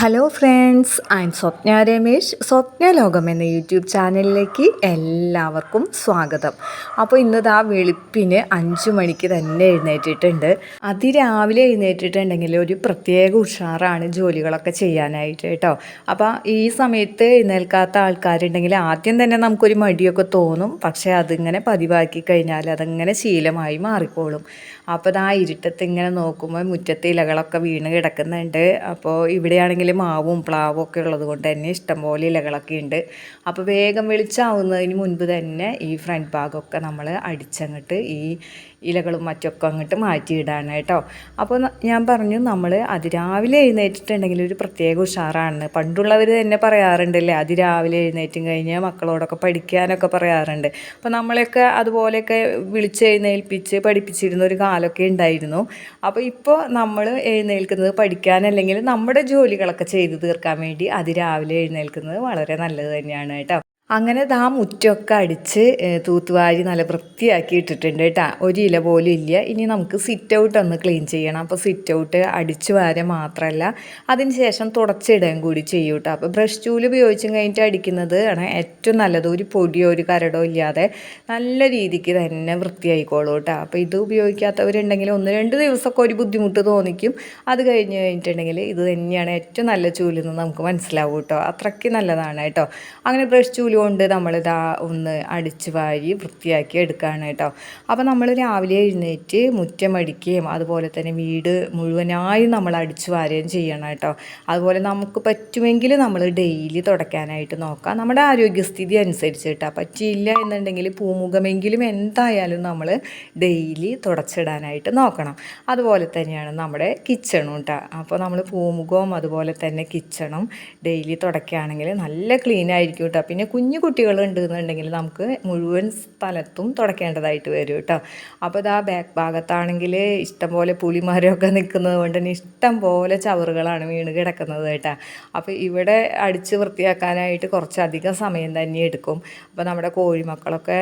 Hello friends I am Swapna Ramesh Swapna Lokam എന്ന YouTube ചാനലിലേക്ക് എല്ലാവർക്കും സ്വാഗതം. അപ്പോൾ ഇന്നത് ആ വെളുപ്പിന് അഞ്ച് മണിക്ക് തന്നെ എഴുന്നേറ്റിട്ടുണ്ട്. അതിരാവിലെ എഴുന്നേറ്റിട്ടുണ്ടെങ്കിൽ ഒരു പ്രത്യേക ഉഷാറാണ് ജോലികളൊക്കെ ചെയ്യാനായിട്ട് കേട്ടോ. അപ്പോൾ ഈ സമയത്ത് എഴുന്നേൽക്കാത്ത ആൾക്കാരുണ്ടെങ്കിൽ ആദ്യം തന്നെ നമുക്കൊരു മടിയൊക്കെ തോന്നും. പക്ഷേ അതിങ്ങനെ പതിവാക്കി കഴിഞ്ഞാൽ അതങ്ങനെ ശീലമായി മാറിക്കോളും. അപ്പോൾ ആ ഇരുട്ടത്ത് ഇങ്ങനെ നോക്കുമ്പോൾ മുറ്റത്തെ ഇലകളൊക്കെ വീണ് കിടക്കുന്നുണ്ട്. അപ്പോൾ ഇവിടെയാണെങ്കിൽ മാവും പ്ലാവും ഒക്കെ ഉള്ളത് കൊണ്ട് തന്നെ ഇഷ്ടംപോലെ ഇലകളൊക്കെ ഉണ്ട്. അപ്പോൾ വേഗം വെളിച്ചാവുന്നതിന് മുൻപ് തന്നെ ഈ ഫ്രണ്ട് ഭാഗമൊക്കെ നമ്മൾ അടിച്ചങ്ങട്ട് ഈ ഇലകളും മറ്റൊക്കെ അങ്ങോട്ട് മാറ്റിയിടാണ് കേട്ടോ. അപ്പോൾ ഞാൻ പറഞ്ഞു നമ്മൾ അതിരാവിലെ എഴുന്നേറ്റിട്ടുണ്ടെങ്കിൽ ഒരു പ്രത്യേക ഉഷാറാണ്. പണ്ടുള്ളവർ തന്നെ പറയാറുണ്ടല്ലേ അതിരാവിലെ എഴുന്നേറ്റും കഴിഞ്ഞ് മക്കളോടൊക്കെ പഠിക്കാനൊക്കെ പറയാറുണ്ട്. അപ്പോൾ നമ്മളെയൊക്കെ അതുപോലെയൊക്കെ വിളിച്ച് എഴുന്നേൽപ്പിച്ച് പഠിപ്പിച്ചിരുന്ന ഒരു കാലമൊക്കെ ഉണ്ടായിരുന്നു. അപ്പോൾ ഇപ്പോൾ നമ്മൾ എഴുന്നേൽക്കുന്നത് പഠിക്കാൻ അല്ലെങ്കിൽ നമ്മുടെ ജോലികളൊക്കെ ചെയ്തു തീർക്കാൻ വേണ്ടി അതിരാവിലെ എഴുന്നേൽക്കുന്നത് വളരെ നല്ലത് തന്നെയാണ് കേട്ടോ. അങ്ങനെ ദാ മുറ്റമൊക്കെ അടിച്ച് തൂത്തുവാരി നല്ല വൃത്തിയാക്കി ഇട്ടിട്ടുണ്ട് കേട്ടോ ഒരു ഇല പോലും ഇല്ല. ഇനി നമുക്ക് സിറ്റ് ഔട്ട് ഒന്ന് ക്ലീൻ ചെയ്യണം. അപ്പോൾ സിറ്റ് ഔട്ട് അടിച്ചു വാര മാത്രമല്ല അതിന് ശേഷം തുടച്ചിടുകയും കൂടി ചെയ്യും കേട്ടോ അപ്പോൾ ബ്രഷ് ചൂൽ ഉപയോഗിച്ചും കഴിഞ്ഞിട്ട് അടിക്കുന്നത് ആണ് ഏറ്റവും നല്ലത്. ഒരു പൊടിയോ ഒരു കരടോ ഇല്ലാതെ നല്ല രീതിക്ക് തന്നെ വൃത്തിയായിക്കോളൂ കേട്ടോ അപ്പോൾ ഇത് ഉപയോഗിക്കാത്തവരുണ്ടെങ്കിൽ ഒന്ന് രണ്ട് ദിവസമൊക്കെ ഒരു ബുദ്ധിമുട്ട് തോന്നിക്കും. അത് കഴിഞ്ഞ് കഴിഞ്ഞിട്ടുണ്ടെങ്കിൽ ഇത് തന്നെയാണ് ഏറ്റവും നല്ല ചൂലെന്ന് നമുക്ക് മനസ്സിലാവും കേട്ടോ അത്രയ്ക്ക് നല്ലതാണ് കേട്ടോ അങ്ങനെ ബ്രഷ് ചൂൽ കൊണ്ട് നമ്മളിതാ ഒന്ന് അടിച്ച് വാരി വൃത്തിയാക്കി എടുക്കുകയാണ് കേട്ടോ. അപ്പോൾ നമ്മൾ രാവിലെ എഴുന്നേറ്റ് മുറ്റമടിക്കുകയും അതുപോലെ തന്നെ വീട് മുഴുവനായും നമ്മൾ അടിച്ച് വാരുകയും ചെയ്യണം കേട്ടോ. അതുപോലെ നമുക്ക് പറ്റുമെങ്കിൽ നമ്മൾ ഡെയിലി തുടയ്ക്കാനായിട്ട് നോക്കാം. നമ്മുടെ ആരോഗ്യസ്ഥിതി അനുസരിച്ച് കേട്ടോ പറ്റിയില്ല എന്നുണ്ടെങ്കിൽ പൂമുഖമെങ്കിലും എന്തായാലും നമ്മൾ ഡെയിലി തുടച്ചിടാനായിട്ട് നോക്കണം. അതുപോലെ തന്നെയാണ് നമ്മുടെ കിച്ചണും കേട്ടോ. അപ്പോൾ നമ്മൾ പൂമുഖവും അതുപോലെ തന്നെ കിച്ചണും ഡെയിലി തുടയ്ക്കുകയാണെങ്കിൽ നല്ല ക്ലീൻ ആയിരിക്കും കേട്ടോ. പിന്നെ കുഞ്ഞ് കുഞ്ഞു കുട്ടികൾ ഉണ്ടെന്നുണ്ടെങ്കിൽ നമുക്ക് മുഴുവൻ സ്ഥലത്തും തുടക്കേണ്ടതായിട്ട് വരും കേട്ടോ. അപ്പോൾ ഇതാ ബാക്ക് ഭാഗത്താണെങ്കിൽ ഇഷ്ടംപോലെ പുളിമരമൊക്കെ നിൽക്കുന്നത് കൊണ്ട് തന്നെ ഇഷ്ടം പോലെ ചവറുകളാണ് വീണ് കിടക്കുന്നത് കേട്ടോ. അപ്പോൾ ഇവിടെ അടിച്ച് വൃത്തിയാക്കാനായിട്ട് കുറച്ചധികം സമയം തന്നെ എടുക്കും. അപ്പോൾ നമ്മുടെ കോഴിമക്കളൊക്കെ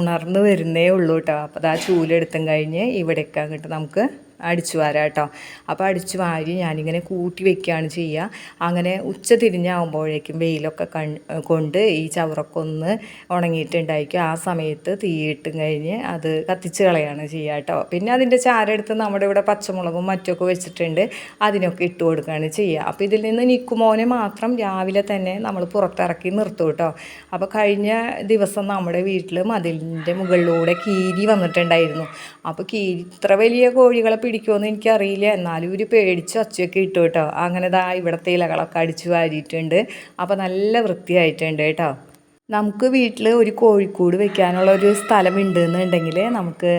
ഉണർന്നു വരുന്നേ ഉള്ളൂ കേട്ടോ. അപ്പോൾ അതാ ചൂലെടുത്തും കഴിഞ്ഞ് ഇവിടേക്ക് അങ്ങോട്ട് നമുക്ക് അടിച്ചു വാരാം കേട്ടോ. അപ്പോൾ അടിച്ചു വാരി ഞാനിങ്ങനെ കൂട്ടി വെക്കുകയാണ് ചെയ്യുക അങ്ങനെ ഉച്ച തിരിഞ്ഞാകുമ്പോഴേക്കും വെയിലൊക്കെ കൺ കൊണ്ട് ഈ ചവറൊക്കെ ഒന്ന് ഉണങ്ങിയിട്ടുണ്ടായിരിക്കും. ആ സമയത്ത് തീയിട്ടും കഴിഞ്ഞ് അത് കത്തിച്ച് കളയാണ് ചെയ്യുക കേട്ടോ. പിന്നെ അതിന്റെ ചാരെടുത്ത് നമ്മുടെ ഇവിടെ പച്ചമുളകും മറ്റൊക്കെ വെച്ചിട്ടുണ്ട്. അതിനൊക്കെ ഇട്ട് കൊടുക്കുകയാണ് ചെയ്യുക അപ്പോൾ ഇതിൽ നിന്ന് നിക്കുമോനെ മാത്രം രാവിലെ തന്നെ നമ്മൾ പുറത്തിറക്കി നിർത്തും കേട്ടോ. അപ്പോൾ കഴിഞ്ഞ ദിവസം നമ്മുടെ വീട്ടിൽ മതിലിന്റെ മുകളിലൂടെ കീരി വന്നിട്ടുണ്ടായിരുന്നു. അപ്പോൾ കീരി ഇത്ര വലിയ കോഴികളെ പിടിക്കുമെന്ന് എനിക്കറിയില്ല. എന്നാലും ഒരു പേടിച്ച് ഒച്ചയൊക്കെ ഇട്ടു കേട്ടോ. അങ്ങനെ ദാ ഇവിടുത്തെ ഇലകളൊക്കെ അടിച്ചു വാരിയിട്ടുണ്ട്. അപ്പോൾ നല്ല വൃത്തിയായിട്ടുണ്ട് കേട്ടോ. നമുക്ക് വീട്ടിൽ ഒരു കോഴിക്കൂട് വെക്കാനുള്ള ഒരു സ്ഥലമുണ്ട് എന്നുണ്ടെങ്കിൽ നമുക്ക്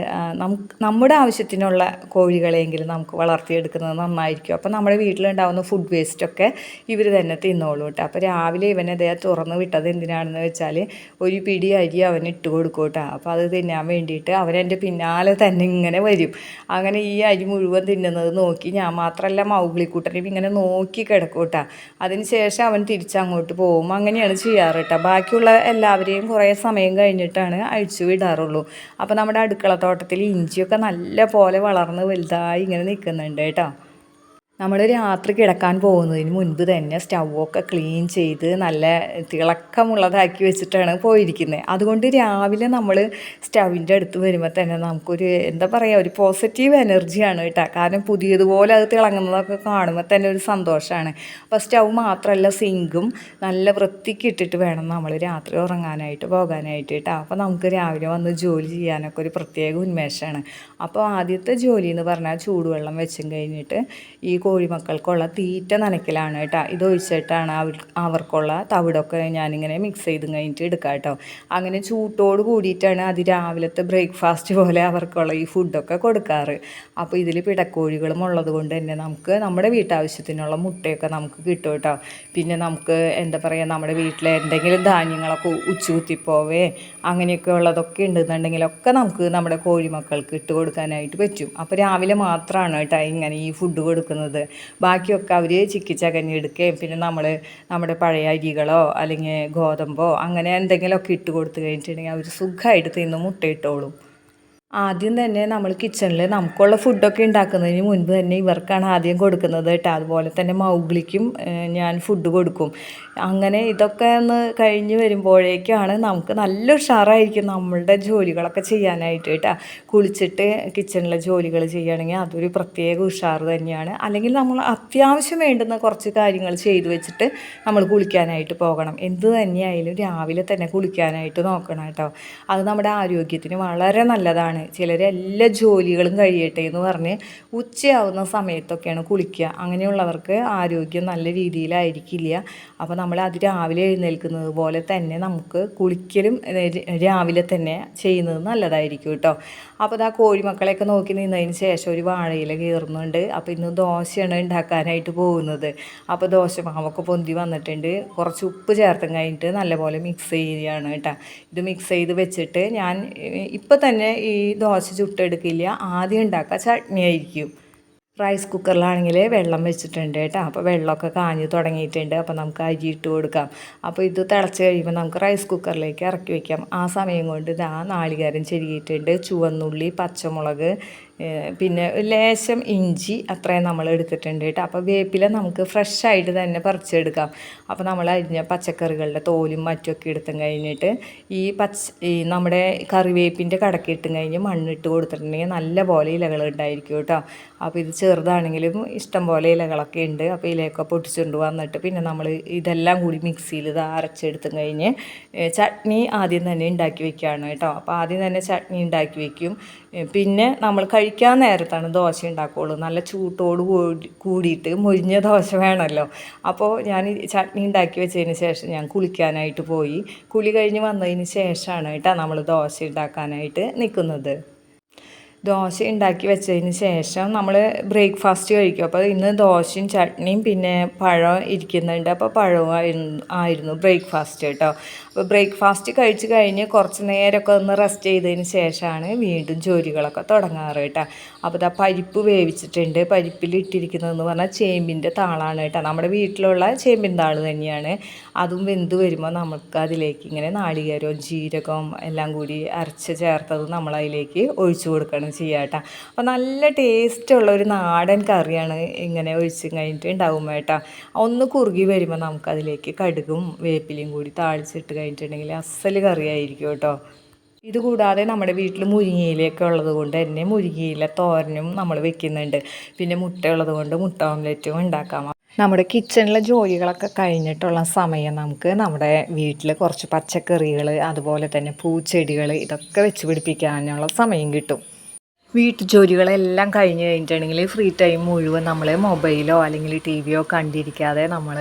നമ്മുടെ ആവശ്യത്തിനുള്ള കോഴികളെങ്കിലും നമുക്ക് വളർത്തിയെടുക്കുന്നത് നന്നായിരിക്കും. അപ്പോൾ നമ്മുടെ വീട്ടിലുണ്ടാകുന്ന ഫുഡ് വേസ്റ്റൊക്കെ ഇവർ തന്നെ തിന്നോളൂ കേട്ടോ. അപ്പോൾ രാവിലെ ഇവനെ ഇതേ തുറന്ന് വിട്ടത് എന്തിനാണെന്ന് വെച്ചാൽ ഒരു പിടി അരി അവൻ ഇട്ട് കൊടുക്കും കേട്ടോ. അപ്പോൾ അത് തിന്നാൻ വേണ്ടിയിട്ട് അവനെന്റെ പിന്നാലെ തന്നെ ഇങ്ങനെ വരും. അങ്ങനെ ഈ അരി മുഴുവൻ തിന്നുന്നത് നോക്കി ഞാൻ മാത്രമല്ല മൗഗ്ലിക്കൂട്ടനെയും ഇങ്ങനെ നോക്കി കിടക്കും കേട്ടോ. അതിന് ശേഷം അവൻ തിരിച്ചങ്ങോട്ട് പോകും. അങ്ങനെയാണ് ചെയ്യാറ് കേട്ടോ. ബാക്കിയുള്ള എല്ലാവരെയും കുറേ സമയം കഴിഞ്ഞിട്ടാണ് അഴിച്ചു വിടാറുള്ളൂ. അപ്പോൾ നമ്മുടെ അടുക്കള തോട്ടത്തിൽ ഇഞ്ചിയൊക്കെ നല്ല പോലെ വളർന്ന് വലുതായി ഇങ്ങനെ നിൽക്കുന്നുണ്ട് കേട്ടോ. നമ്മൾ രാത്രി കിടക്കാൻ പോകുന്നതിന് മുൻപ് തന്നെ സ്റ്റൗവൊക്കെ ക്ലീൻ ചെയ്ത് നല്ല തിളക്കമുള്ളതാക്കി വെച്ചിട്ടാണ് പോയിരിക്കുന്നത് അതുകൊണ്ട് രാവിലെ നമ്മൾ സ്റ്റൗവിന്റെ അടുത്ത് വരുമ്പോൾ തന്നെ നമുക്കൊരു എന്താ പറയുക ഒരു പോസിറ്റീവ് എനർജിയാണ് കേട്ടോ. കാരണം പുതിയതുപോലെ അത് തിളങ്ങുന്നതൊക്കെ കാണുമ്പോൾ തന്നെ ഒരു സന്തോഷമാണ് അപ്പോൾ സ്റ്റൗ മാത്രമല്ല സിങ്കും നല്ല വൃത്തിക്ക് ഇട്ടിട്ട് വേണം നമ്മൾ രാത്രി ഉറങ്ങാനായിട്ട് പോകാനായിട്ട് കേട്ടോ. അപ്പോൾ നമുക്ക് രാവിലെ വന്ന് ജോലി ചെയ്യാനൊക്കെ ഒരു പ്രത്യേക ഉന്മേഷമാണ് അപ്പോൾ ആദ്യത്തെ ജോലി എന്ന് പറഞ്ഞാൽ ചൂടുവെള്ളം വെച്ചും കഴിഞ്ഞിട്ട് ഈ കോഴിമക്കൾക്കുള്ള തീറ്റ നനയ്ക്കലാണ് കേട്ടോ. ഇത് ഒഴിച്ചിട്ടാണ് അവർ അവർക്കുള്ള തവിടൊക്കെ ഞാനിങ്ങനെ മിക്സ് ചെയ്ത് കഴിഞ്ഞിട്ട് എടുക്കാം കേട്ടോ. അങ്ങനെ ചൂട്ടോട് കൂടിയിട്ടാണ് അത് രാവിലത്തെ ബ്രേക്ക്ഫാസ്റ്റ് പോലെ അവർക്കുള്ള ഈ ഫുഡൊക്കെ കൊടുക്കാറ്. അപ്പോൾ ഇതിൽ പിടക്കോഴികളും ഉള്ളത് കൊണ്ട് തന്നെ നമുക്ക് നമ്മുടെ വീട്ടാവശ്യത്തിനുള്ള മുട്ടയൊക്കെ നമുക്ക് കിട്ടും കേട്ടോ. പിന്നെ നമുക്ക് എന്താ പറയുക നമ്മുടെ വീട്ടിലെ എന്തെങ്കിലും ധാന്യങ്ങളൊക്കെ ഉച്ചുകുത്തിപ്പോവേ അങ്ങനെയൊക്കെ ഉള്ളതൊക്കെ ഉണ്ടെന്നുണ്ടെങ്കിലൊക്കെ നമുക്ക് നമ്മുടെ കോഴിമക്കൾക്ക് ഇട്ട് കൊടുക്കാനായിട്ട് പറ്റും. അപ്പോൾ രാവിലെ മാത്രമാണ് കേട്ടോ ഇങ്ങനെ ഈ ഫുഡ് കൊടുക്കുന്നത്. ചെയ്യുന്നത് ബാക്കിയൊക്കെ അവർ ചിക്കിച്ചകഞ്ഞെടുക്കുകയും പിന്നെ നമ്മൾ നമ്മുടെ പഴയ അരികളോ അല്ലെങ്കിൽ ഗോതമ്പോ അങ്ങനെ എന്തെങ്കിലുമൊക്കെ ഇട്ട് കൊടുത്തു കഴിഞ്ഞിട്ടുണ്ടെങ്കിൽ അവർ സുഖമായിട്ട് തിന്ന് മുട്ടയിട്ടോളും. ആദ്യം തന്നെ നമ്മൾ കിച്ചണിൽ നമുക്കുള്ള ഫുഡൊക്കെ ഉണ്ടാക്കുന്നതിന് മുൻപ് തന്നെ ഇവർക്കാണ് ആദ്യം കൊടുക്കുന്നത് കേട്ടോ. അതുപോലെ തന്നെ മൗഗ്ലിക്കും ഞാൻ ഫുഡ് കൊടുക്കും. അങ്ങനെ ഇതൊക്കെ ഒന്ന് കഴിഞ്ഞ് വരുമ്പോഴേക്കാണ് നമുക്ക് നല്ല ഉഷാറായിരിക്കും നമ്മളുടെ ജോലികളൊക്കെ ചെയ്യാനായിട്ട് കേട്ടോ. കുളിച്ചിട്ട് കിച്ചണിലെ ജോലികൾ ചെയ്യുകയാണെങ്കിൽ അതൊരു പ്രത്യേക ഉഷാർ തന്നെയാണ്. അല്ലെങ്കിൽ നമ്മൾ അത്യാവശ്യം വേണ്ടുന്ന കുറച്ച് കാര്യങ്ങൾ ചെയ്തു വെച്ചിട്ട് നമ്മൾ കുളിക്കാനായിട്ട് പോകണം. എന്ത് തന്നെയായാലും രാവിലെ തന്നെ കുളിക്കാനായിട്ട് നോക്കണം കേട്ടോ. അത് നമ്മുടെ ആരോഗ്യത്തിന് വളരെ നല്ലതാണ്. ചിലർ എല്ലാ ജോലികളും കഴിയട്ടെ എന്ന് പറഞ്ഞ് ഉച്ചയാവുന്ന സമയത്തൊക്കെയാണ് കുളിക്കുക. അങ്ങനെയുള്ളവർക്ക് ആരോഗ്യം നല്ല രീതിയിലായിരിക്കില്ല. അപ്പോൾ നമ്മൾ അത് രാവിലെ എഴുന്നേൽക്കുന്നത് പോലെ തന്നെ നമുക്ക് കുളിക്കലും രാവിലെ തന്നെ ചെയ്യുന്നത് നല്ലതായിരിക്കും കേട്ടോ. അപ്പോൾ ഇതാ കോഴിമക്കളെയൊക്കെ നോക്കി നിന്നതിന് ശേഷം ഒരു വാഴയില കയറുന്നുണ്ട്. അപ്പോൾ ഇന്ന് ദോശയാണ് ഉണ്ടാക്കാനായിട്ട് പോകുന്നത്. അപ്പോൾ ദോശ മാവൊക്കെ പൊന്തി വന്നിട്ടുണ്ട്. കുറച്ച് ഉപ്പ് ചേർത്തും കഴിഞ്ഞിട്ട് നല്ലപോലെ മിക്സ് ചെയ്യുകയാണ് കേട്ടോ. ഇത് മിക്സ് ചെയ്ത് വെച്ചിട്ട് ഞാൻ ഇപ്പം തന്നെ ഈ ദോശ ചുട്ടെടുക്കില്ല. ആദ്യം ഉണ്ടാക്കുക ചട്നി ആയിരിക്കും. റൈസ് കുക്കറിലാണെങ്കിൽ വെള്ളം വെച്ചിട്ടുണ്ട് കേട്ടോ. അപ്പോൾ വെള്ളമൊക്കെ കാഞ്ഞു തുടങ്ങിയിട്ടുണ്ട്. അപ്പോൾ നമുക്ക് അരി ഇട്ട് കൊടുക്കാം. അപ്പോൾ ഇത് തിളച്ച് കഴിയുമ്പോൾ നമുക്ക് റൈസ് കുക്കറിലേക്ക് ഇറക്കി വയ്ക്കാം ആ സമയം കൊണ്ട് ഇതാ നാളികേരം ചെരുകിയിട്ടുണ്ട് ചുവന്നുള്ളി പച്ചമുളക് പിന്നെ ലേശം ഇഞ്ചി അത്രയും നമ്മൾ എടുത്തിട്ടുണ്ട് കേട്ടോ. അപ്പോൾ വേപ്പില നമുക്ക് ഫ്രഷ് ആയിട്ട് തന്നെ പറിച്ചെടുക്കാം. അപ്പോൾ നമ്മൾ അരിഞ്ഞ പച്ചക്കറികളുടെ തോലും മറ്റുമൊക്കെ എടുത്തും കഴിഞ്ഞിട്ട് ഈ പച്ച ഈ നമ്മുടെ കറിവേപ്പിന്റെ കടക്ക് ഇട്ടും കഴിഞ്ഞ് മണ്ണിട്ട് കൊടുത്തിട്ടുണ്ടെങ്കിൽ നല്ല പോലെ ഇലകൾ ഉണ്ടായിരിക്കും കേട്ടോ. അപ്പോൾ ഇത് ചെറുതാണെങ്കിലും ഇഷ്ടം പോലെ ഇലകളൊക്കെ ഉണ്ട്. അപ്പോൾ ഇലയൊക്കെ പൊട്ടിച്ചുകൊണ്ട് വന്നിട്ട് പിന്നെ നമ്മൾ ഇതെല്ലാം കൂടി മിക്സിയിൽ ഇത് അരച്ചെടുത്തും കഴിഞ്ഞ് ചട്നി ആദ്യം തന്നെ ഉണ്ടാക്കി വെക്കുകയാണ് കേട്ടോ. അപ്പോൾ ആദ്യം തന്നെ ചട്നി ഉണ്ടാക്കി വെക്കും. പിന്നെ നമ്മൾ കഴിക്കാൻ നേരത്താണ് ദോശ ഉണ്ടാക്കുകയുള്ളൂ നല്ല ചൂട്ടോട് കൂടി കൂടിയിട്ട് മുരിഞ്ഞ ദോശ വേണമല്ലോ. അപ്പോൾ ഞാൻ ചട്നി ഉണ്ടാക്കി വെച്ചതിന് ശേഷം ഞാൻ കുളിക്കാനായിട്ട് പോയി. കുളി കഴിഞ്ഞ് വന്നതിന് ശേഷമാണ് കേട്ടോ നമ്മൾ ദോശ ഉണ്ടാക്കാനായിട്ട് നിൽക്കുന്നത്. ദോശ ഉണ്ടാക്കി വെച്ചതിന് ശേഷം നമ്മൾ ബ്രേക്ക്ഫാസ്റ്റ് കഴിക്കും. അപ്പോൾ ഇന്ന് ദോശയും ചട്നിയും പിന്നെ പഴം ഇരിക്കുന്നുണ്ട്. അപ്പോൾ പഴവും ആയിരുന്നു ബ്രേക്ക്ഫാസ്റ്റ് കേട്ടോ അപ്പോൾ ബ്രേക്ക്ഫാസ്റ്റ് കഴിച്ച് കഴിഞ്ഞ് കുറച്ച് നേരമൊക്കെ ഒന്ന് റെസ്റ്റ് ചെയ്തതിന് ശേഷമാണ് വീണ്ടും ജോലികളൊക്കെ തുടങ്ങാറ് കേട്ടോ. അപ്പോൾ ഇതാ പരിപ്പ് വേവിച്ചിട്ടുണ്ട്. പരിപ്പിൽ ഇട്ടിരിക്കുന്നതെന്ന് പറഞ്ഞാൽ ചേമ്പിന്റെ താളാണ് കേട്ടോ. നമ്മുടെ വീട്ടിലുള്ള ചേമ്പിൻ താൾ തന്നെയാണ്. അതും വെന്ത് വരുമ്പോൾ നമുക്ക് അതിലേക്ക് ഇങ്ങനെ നാളികേരവും ജീരകവും എല്ലാം കൂടി അരച്ച് ചേർത്തത് നമ്മളതിലേക്ക് ഒഴിച്ചു കൊടുക്കണം ചെയ്യുക കേട്ടോ. അപ്പോൾ നല്ല ടേസ്റ്റുള്ള ഒരു നാടൻ കറിയാണ് ഇങ്ങനെ ഒഴിച്ച് കഴിഞ്ഞിട്ട് ഉണ്ടാവും കേട്ടോ. ഒന്ന് കുറുകി വരുമ്പോൾ നമുക്കതിലേക്ക് കടുകും വേപ്പിലയും കൂടി താളിച്ചിട്ട് കഴിഞ്ഞിട്ടുണ്ടെങ്കിൽ അസൽ കറിയായിരിക്കും കേട്ടോ. ഇത് കൂടാതെ നമ്മുടെ വീട്ടിൽ മുരിങ്ങയിലൊക്കെ ഉള്ളത് കൊണ്ട് തന്നെ മുരിങ്ങയില തോരനും നമ്മൾ വെക്കുന്നുണ്ട്. പിന്നെ മുട്ട ഉള്ളത് കൊണ്ട് മുട്ട ഓംലെറ്റും ഉണ്ടാക്കാം. നമ്മുടെ കിച്ചണിലെ ജോലികളൊക്കെ കഴിഞ്ഞിട്ടുള്ള സമയം നമുക്ക് നമ്മുടെ വീട്ടിൽ കുറച്ച് പച്ചക്കറികൾ അതുപോലെ തന്നെ പൂച്ചെടികൾ ഇതൊക്കെ വെച്ച് പിടിപ്പിക്കാനുള്ള സമയം കിട്ടും. വീട്ടുജോലികളെല്ലാം കഴിഞ്ഞ് കഴിഞ്ഞിട്ടുണ്ടെങ്കിൽ ഫ്രീ ടൈം മുഴുവൻ നമ്മൾ മൊബൈലോ അല്ലെങ്കിൽ ടി വിയോ കണ്ടിരിക്കാതെ നമ്മൾ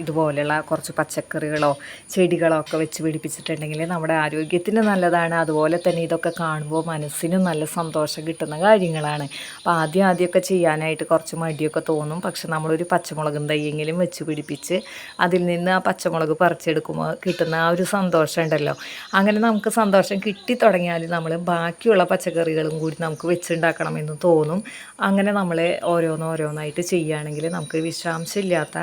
ഇതുപോലെയുള്ള കുറച്ച് പച്ചക്കറികളോ ചെടികളോ ഒക്കെ വെച്ച് പിടിപ്പിച്ചിട്ടുണ്ടെങ്കിൽ നമ്മുടെ ആരോഗ്യത്തിന് നല്ലതാണ്. അതുപോലെ തന്നെ ഇതൊക്കെ കാണുമ്പോൾ മനസ്സിനും നല്ല സന്തോഷം കിട്ടുന്ന കാര്യങ്ങളാണ്. അപ്പോൾ ആദ്യം ആദ്യമൊക്കെ ചെയ്യാനായിട്ട് കുറച്ച് മടിയൊക്കെ തോന്നും. പക്ഷെ നമ്മളൊരു പച്ചമുളകും തയ്യെങ്കിലും വെച്ച് പിടിപ്പിച്ച് അതിൽ നിന്ന് ആ പച്ചമുളക് പറിച്ചെടുക്കുമ്പോൾ കിട്ടുന്ന ആ ഒരു സന്തോഷം ഉണ്ടല്ലോ അങ്ങനെ നമുക്ക് സന്തോഷം കിട്ടി തുടങ്ങിയാൽ നമ്മൾ ബാക്കിയുള്ള പച്ചക്കറികളും കൂടി നമുക്ക് വെച്ചുണ്ടാക്കണമെന്ന് തോന്നും. അങ്ങനെ നമ്മൾ ഓരോന്നോരോന്നായിട്ട് ചെയ്യുകയാണെങ്കിൽ നമുക്ക് വിഷാംശമില്ലാത്ത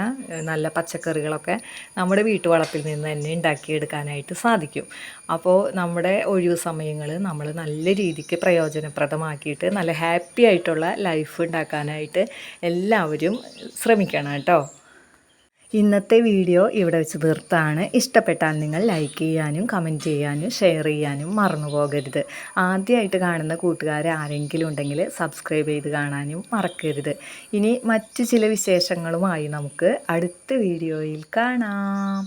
നല്ല പച്ചക്കറികളൊക്കെ നമ്മുടെ വീട്ടുവളപ്പിൽ നിന്ന് തന്നെ ഉണ്ടാക്കിയെടുക്കാനായിട്ട് സാധിക്കും. അപ്പോൾ നമ്മുടെ ഒഴിവ് സമയങ്ങൾ നമ്മൾ നല്ല രീതിക്ക് പ്രയോജനപ്രദമാക്കിയിട്ട് നല്ല ഹാപ്പി ആയിട്ടുള്ള ലൈഫ് ഉണ്ടാക്കാനായിട്ട് എല്ലാവരും ശ്രമിക്കണം കേട്ടോ. ഇന്നത്തെ വീഡിയോ ഇവിടെ വെച്ച് തീർത്താണ്. ഇഷ്ടപ്പെട്ടാൽ നിങ്ങൾ ലൈക്ക് ചെയ്യാനും കമന്റ് ചെയ്യാനും ഷെയർ ചെയ്യാനും മറന്നു പോകരുത് ആദ്യമായിട്ട് കാണുന്ന കൂട്ടുകാർ ആരെങ്കിലും ഉണ്ടെങ്കിൽ സബ്സ്ക്രൈബ് ചെയ്ത് കാണാനും മറക്കരുത്. ഇനി മറ്റു ചില വിശേഷങ്ങളുമായി നമുക്ക് അടുത്ത വീഡിയോയിൽ കാണാം.